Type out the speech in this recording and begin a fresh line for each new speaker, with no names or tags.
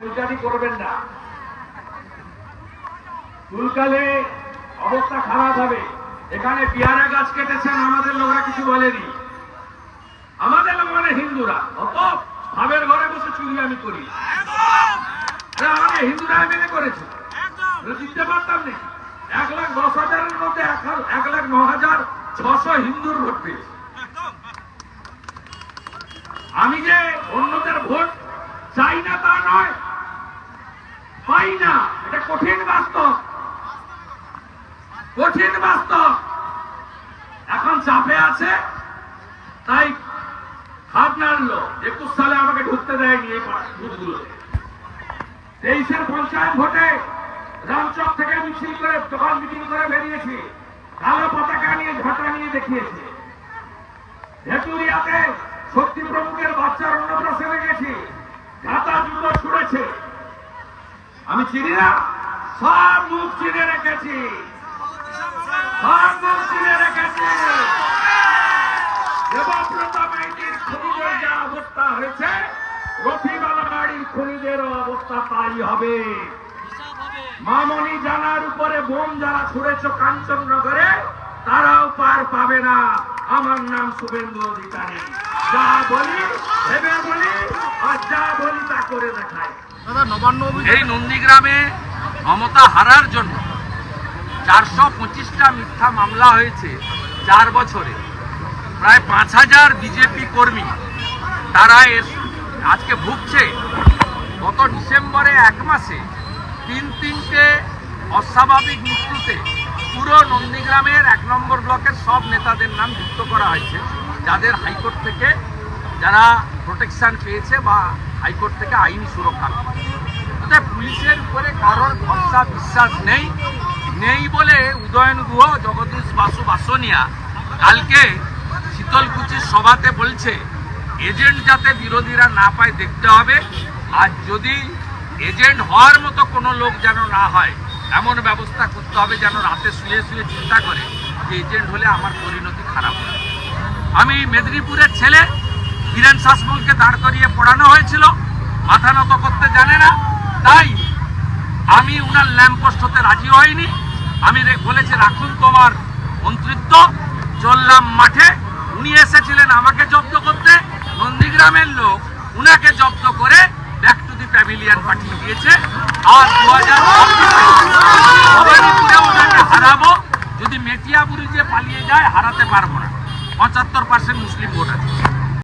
চুলকানি করবেন না। চুলকালে অবস্থা খারাপ হবে। এখানে পেয়ারা গাছ কেটেছেন, আমাদের লোকরা কিছু বলেনি। আমাদের লোক মানে হিন্দুরা। অত ভাবের ঘরে বসে চুরি আমি করি হিন্দুরা মেনে করেছে। দিতে পারতাম নাকি? এক লাখ দশ হাজারের মধ্যে এক লাখ ন হাজার ছশো হিন্দুর ভোট পেয়েছে। আমি যে অন্যদের ভোট চাই না তা নয় পাই না। এটা কঠিন বাস্তব। কঠিন বাস্তব। এখন চাপে আছে, তাই হাত নাড়লো একুশ সালে আমাকে ঢুকতে দেয়নি এই বুথগুলোতে তেইশের পঞ্চায়েত ভোটে রামচক থেকে মিছিল করে দোকান মিটিং করে বেরিয়েছি। কালো পতাকা নিয়ে ঝাঁটা নিয়ে দেখিয়েছে। ভেটুরিয়াতে শক্তি প্রমুখের বাচ্চার অন্নপ্রাশনে গেছি। ঝাঁটা জুতো ছুড়েছে। আমি চিনি না। সব মুখ চিনে রেখেছি। সব অবস্থা তাই হবে। মামনি জানার উপরে বোম যারা ছুড়েছ কাঞ্চননগরে, তারাও পার পাবে না। আমার নাম শুভেন্দু অধিকারী। যা বলি ভেবে বলি আর যা বলি তা করে দেখায়
দাদা নবান্ন অভিযান
এই নন্দীগ্রামে মমতা হারার জন্য চারশো পঁচিশটা মিথ্যা মামলা হয়েছে চার বছরে। প্রায় পাঁচ হাজার বিজেপি কর্মী তারা এর আজকে ভুগছে। গত ডিসেম্বরে এক মাসে তিন তিনটে অস্বাভাবিক মৃত্যুতে পুরো নন্দীগ্রামের এক নম্বর ব্লকের সব নেতাদের নাম যুক্ত করা হয়েছে, যাদের হাইকোর্ট থেকে যারা প্রোটেকশন পেয়েছে বা হাইকোর্ট থেকে আইনি সুরক্ষা। অর্থাৎ পুলিশের উপরে কারোর ভরসা, বিশ্বাস নেই। নেই বলে উদয়ন গুহ, জগদীশ বাসু বাসনিয়া কালকে শীতলকুচির সভাতে বলছে, এজেন্ট যাতে বিরোধীরা না পায় দেখতে হবে। আর যদি এজেন্ট হওয়ার মতো কোনো লোক যেন না হয়, এমন ব্যবস্থা করতে হবে যেন রাতে শুয়ে শুয়ে চিন্তা করে যে এজেন্ট হলে আমার পরিণতি খারাপ হবে। আমি মেদিনীপুরের ছেলে বীরেন শাসমলকে দাঁড় করিয়ে পড়ানো হয়েছিল। মাথা নত করতে জানে না। তাই আমি উনার ল্যাম্পপোস্ট হতে রাজি হইনি। আমি বলেছি, রাখুন তোমার মন্ত্রিত্ব। চললাম মাঠে। উনি এসেছিলেন আমাকে জব্দ করতে। নন্দীগ্রামের লোক উনাকে জব্দ করে ব্যাক টু দি প্যাভিলিয়ন পাঠিয়ে দিয়েছে। আর দু হাজার হারাবো। যদি মেটিয়াবুরি যে পালিয়ে যায়, হারাতে পারব না। পঁচাত্তর পার্সেন্ট মুসলিম ভোট আছে।